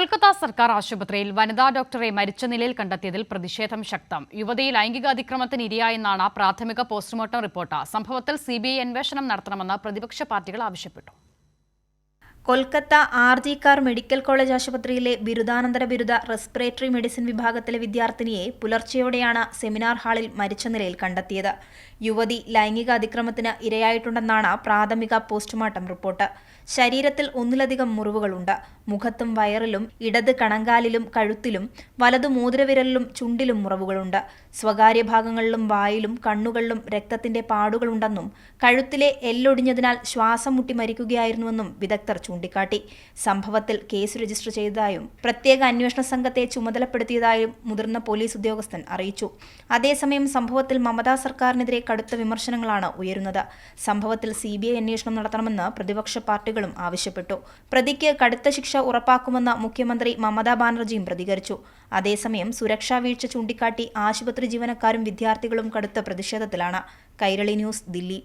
കൊൽക്കത്ത സർക്കാർ ആശുപത്രിയിൽ വനിതാ ഡോക്ടറെ മരിച്ച നിലയിൽ കണ്ടെത്തിയതിൽ പ്രതിഷേധം ശക്തം. യുവതി ലൈംഗിക അതിക്രമത്തിന് ഇരയായെന്നാണ് പ്രാഥമിക പോസ്റ്റ്മോർട്ടം റിപ്പോർട്ട്. സംഭവത്തിൽ സിബിഐ അന്വേഷണം നടത്തണമെന്ന് പ്രതിപക്ഷ പാർട്ടികൾ ആവശ്യപ്പെട്ടു. Kolkata R G Kar medical college ആശുപത്രിയിലെ ബിരുദാനന്തര ബിരുദ റെസ്പിറേറ്ററി മെഡിസിൻ വിഭാഗത്തിലെ വിദ്യാർത്ഥിനിയെ പുലർച്ചെയോടെയാണ് സെമിനാർ ഹാളിൽ മരിച്ച നിലയിൽ കണ്ടെത്തിയത്. യുവതി ലൈംഗിക അതിക്രമത്തിന് ഇരയായിട്ടുണ്ടെന്നാണ് പ്രാഥമിക പോസ്റ്റ്മോർട്ടം റിപ്പോർട്ട്. ശരീരത്തിൽ ഒന്നിലധികം മുറിവുകളുണ്ട്. മുഖത്തും വയറിലും ഇടത് കണങ്കാലിലും കഴുത്തിലും വലതു മോതിരവിരലിലും ചുണ്ടിലും മുറിവുകളുണ്ട്. സ്വകാര്യ ഭാഗങ്ങളിലും വായിലും കണ്ണുകളിലും രക്തത്തിന്റെ പാടുകളുണ്ടെന്നും കഴുത്തിലെ എല്ലൊടിഞ്ഞതിനാൽ ശ്വാസം മുട്ടി മരിക്കുകയായിരുന്നുവെന്നും വിദഗ്ധർ ചൂണ്ടിക്കാട്ടി. സംഭവത്തിൽ കേസ് രജിസ്റ്റർ ചെയ്തതായും പ്രത്യേക അന്വേഷണ സംഘത്തെ ചുമതലപ്പെടുത്തിയതായും മുതിർന്ന പോലീസ് ഉദ്യോഗസ്ഥൻ അറിയിച്ചു. അതേസമയം സംഭവത്തിൽ മമതാ സർക്കാരിനെതിരെ കടുത്ത വിമർശനങ്ങളാണ് ഉയരുന്നത്. സംഭവത്തിൽ സി അന്വേഷണം നടത്തണമെന്ന് പ്രതിപക്ഷ പാർട്ടികളും ആവശ്യപ്പെട്ടു. പ്രതിക്ക് കടുത്ത ശിക്ഷ ഉറപ്പാക്കുമെന്ന് മുഖ്യമന്ത്രി മമതാ ബാനർജിയും പ്രതികരിച്ചു. അതേസമയം സുരക്ഷാ വീഴ്ച ചൂണ്ടിക്കാട്ടി ആശുപത്രി ജീവനക്കാരും വിദ്യാർത്ഥികളും കടുത്ത പ്രതിഷേധത്തിലാണ്. കൈരളി ന്യൂസ് ദില്ലി.